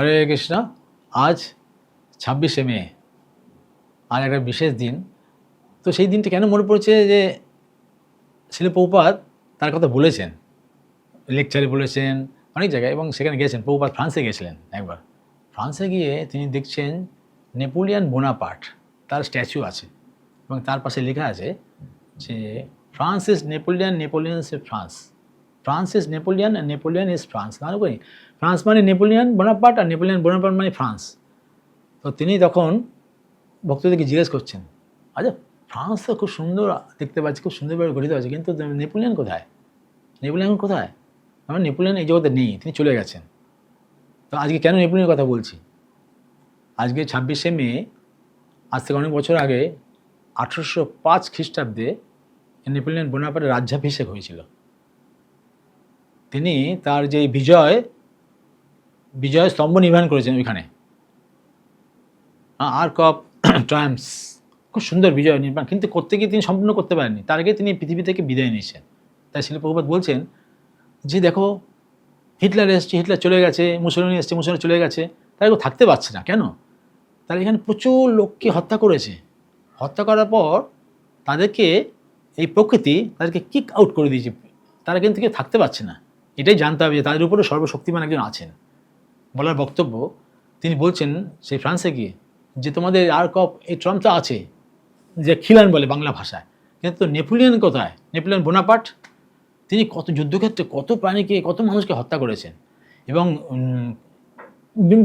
হরে কৃষ্ণ, আজ ছাব্বিশে মে, আর একটা বিশেষ দিন। তো সেই দিনটা কেন মনে পড়ছে যে শিল পৌপাত তার কথা বলেছেন? লেকচারে বলেছেন, অনেক জায়গায়, এবং সেখানে গেছেন পৌপাত ফ্রান্সে গেছিলেন একবার। ফ্রান্সে গিয়ে তিনি দেখছেন নেপোলিয়ান বোনাপার্ট, তার স্ট্যাচু আছে, এবং তার পাশে লেখা আছে যে France is Napoleon Napoleon is France. France is Napoleon Napoleon is France. করি ফ্রান্স মানে নেপোলিয়ান বোনাপার্ট আর নেপোলিয়ান বোনাপার্ট মানে ফ্রান্স। তো তিনি তখন ভক্তদেরকে জিজ্ঞেস করছেন আচ্ছা ফ্রান্স তো খুব সুন্দর দেখতে পাচ্ছি, খুব সুন্দরভাবে গঠিত আছে কিন্তু নেপোলিয়ান কোথায়? নেপোলিয়ান কোথায়? আমার নেপোলিয়ান এই জগতে নেই। তিনি চলে গেছেন। তো আজকে কেন নেপোলিয়ানের কথা বলছি? আজকে ছাব্বিশে মে, আজ থেকে অনেক বছর আগে আঠেরোশো পাঁচ খ্রিস্টাব্দে নেপোলিয়ান বোনাপার্টের রাজ্যাভিষেক হয়েছিল। তিনি তার যে বিজয় বিজয় স্তম্ভ নির্মাণ করেছেন ওইখানে। Arc of triumphs. খুব সুন্দর বিজয় নির্মাণ, কিন্তু করতে গিয়ে তিনি সম্পূর্ণ করতে পারেননি। তার আগে তিনি পৃথিবী থেকে বিদায় নিয়েছেন। তাই শিল্পপ্রপাত বলছেন যে, দেখো, হিটলার এসছে, হিটলার চলে গেছে, মুসলিম এসছে, মুসলিম চলে গেছে। তারা কেউ থাকতে পারছে না, কেন? তারা এখানে প্রচুর লোককে হত্যা করেছে। হত্যা করার পর তাদেরকে, এই প্রকৃতি তাদেরকে কিক আউট করে দিয়েছে। তারা কিন্তু কেউ থাকতে পারছে না। এটাই জানতে হবে যে, তাদের উপরে সর্বশক্তিমান একজন আছেন। বলার বক্তব্য, তিনি বলছেন সেই ফ্রান্সে গিয়ে যে তোমাদের আর কপ এই ট্রাম্প তো আছে, যে খিলান বলে বাংলা ভাষায়, কিন্তু নেপোলিয়ান কোথায়? নেপোলিয়ান বোনাপাট তিনি কত যুদ্ধক্ষেত্রে কত প্রাণীকে, কত মানুষকে হত্যা করেছেন এবং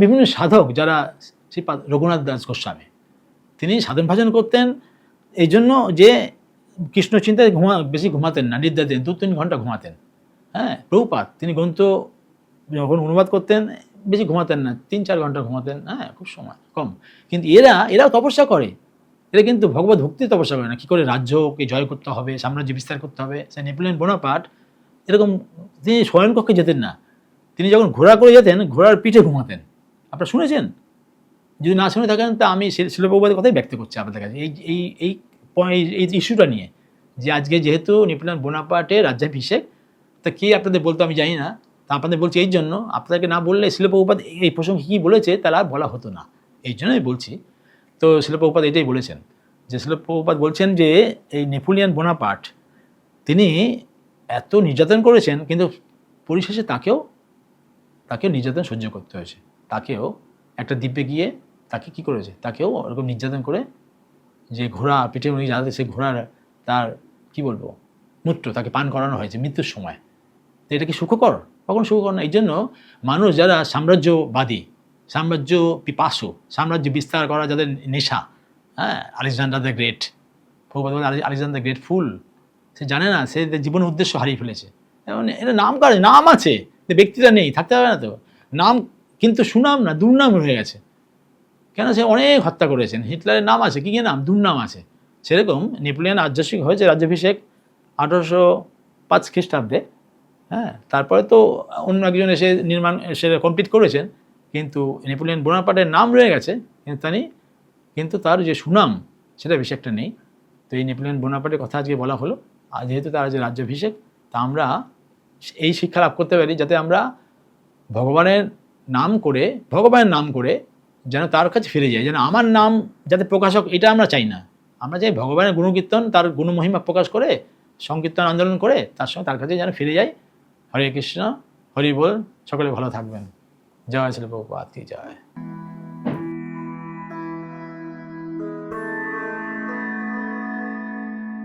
বিভিন্ন সাধক যারা শ্রীপাদ রঘুনাথ দাস গোস্বামী, তিনি সাধন ভাজন করতেন। এই জন্য যে কৃষ্ণ চিন্তায় ঘুমা, বেশি ঘুমাতেন না, নিদ্রা দেন দু তিন ঘণ্টা ঘুমাতেন। হ্যাঁ প্রভুপাত, তিনি গ্রন্থ যখন অনুবাদ করতেন বেশি ঘুমাতেন না, তিন চার ঘণ্টা ঘুমাতেন হ্যাঁ খুব সময়, কম। কিন্তু এরা, এরাও তপস্যা করে। এরা কিন্তু ভগবত ভক্তি তপস্যা করে না। কী করে রাজ্যকে জয় করতে হবে, সাম্রাজ্য বিস্তার করতে হবে? সে নেপোলিয়ন বোনাপাট এরকম তিনি শয়নকক্ষে যেতেন না। তিনি যখন ঘোড়া করে যেতেন, ঘোড়ার পিঠে ঘুমাতেন। আপনারা শুনেছেন? যদি না শুনে থাকেন, তা আমি শিল- শিলপ্রভুপাদের কথাই ব্যক্ত করছি আপনাদের কাছে। এই এই এই এই ইস্যুটা নিয়ে যে আজকে যেহেতু নেপোলিয়ন বোনাপার্টের রাজ্যাভিষেক, তা কি আপনাদের বলতো আমি জানি না। তা আপনাদের বলছি এই জন্য আপনাদেরকে না বললে শিলপ্রভুপাত এই প্রসঙ্গে কী বলেছে তারা আর বলা হতো না। এই জন্যই বলছি। তো শিলপ্রভুপাত এটাই বলেছেন যে শিলপ্রভুপাত বলছেন যে এই নেপোলিয়ান বোনাপার্ট তিনি এত নির্যাতন করেছেন কিন্তু পরিশেষে তাকেও তাকেও নির্যাতন সহ্য করতে হয়েছে। তাকেও একটা দ্বীপে গিয়ে তাকে কি করেছে? তাকেও ওরকম নির্যাতন করে যে ঘোড়া পিঠে উনি যাতে সে ঘোড়ার তার কি বলব? মূত্র তাকে পান করানো হয়েছে মৃত্যুর সময়। তো এটা কি সুখকর? কখনো সুখকর না। এই জন্য মানুষ যারা সাম্রাজ্যবাদী সাম্রাজ্য পিপাসু সাম্রাজ্য বিস্তার করা যাদের নেশা হ্যাঁ Alexander the great Alexander great fool, সে জানে না, সে তার জীবনের উদ্দেশ্য হারিয়ে ফেলেছে। এবং এটা নাম কার? নাম আছে ব্যক্তিটা নেই, থাকতে হবে না তো। নাম কিন্তু সুনাম না, দুর্নাম হয়ে গেছে। কেন সে অনেক হত্যা করেছেন? হিটলারের নাম আছে, কী কী নাম? দুর্নাম আছে। সেরকম নেপোলিয়ান রাজ্যাভিষেক হয়েছে রাজ্যাভিষেক আঠারোশো পাঁচ খ্রিস্টাব্দে। হ্যাঁ তারপরে তো অন্য একজন এসে নির্মাণ সে কমপ্লিট করেছেন, কিন্তু নেপোলিয়ান বোনাপার্টের নাম রয়ে গেছে, কিন্তু তিনি, কিন্তু তার যে সুনাম, সেটা বেশি একটা নেই। তো এই নেপোলিয়ান বোনাপার্টের কথা আজকে বলা হলো, আর যেহেতু তার যে রাজ্যাভিষেক তা আমরা এই শিক্ষা লাভ করতে পারি, যাতে আমরা ভগবানের নাম করে, ভগবানের নাম করে যেন তার কাছে ফিরে যাই, যেন আমার নাম যাতে প্রকাশক এটা আমরা চাই না। আমরা চাই ভগবানের গুণকীর্তন, তার গুণমহিমা প্রকাশ করে, সংকীর্তন আন্দোলন করে, তার সঙ্গে তার কাছে যেন ফিরে যাই হরে কৃষ্ণ হরি বল সকলে ভালো থাকবেন। জয় শিল্প কি জয়।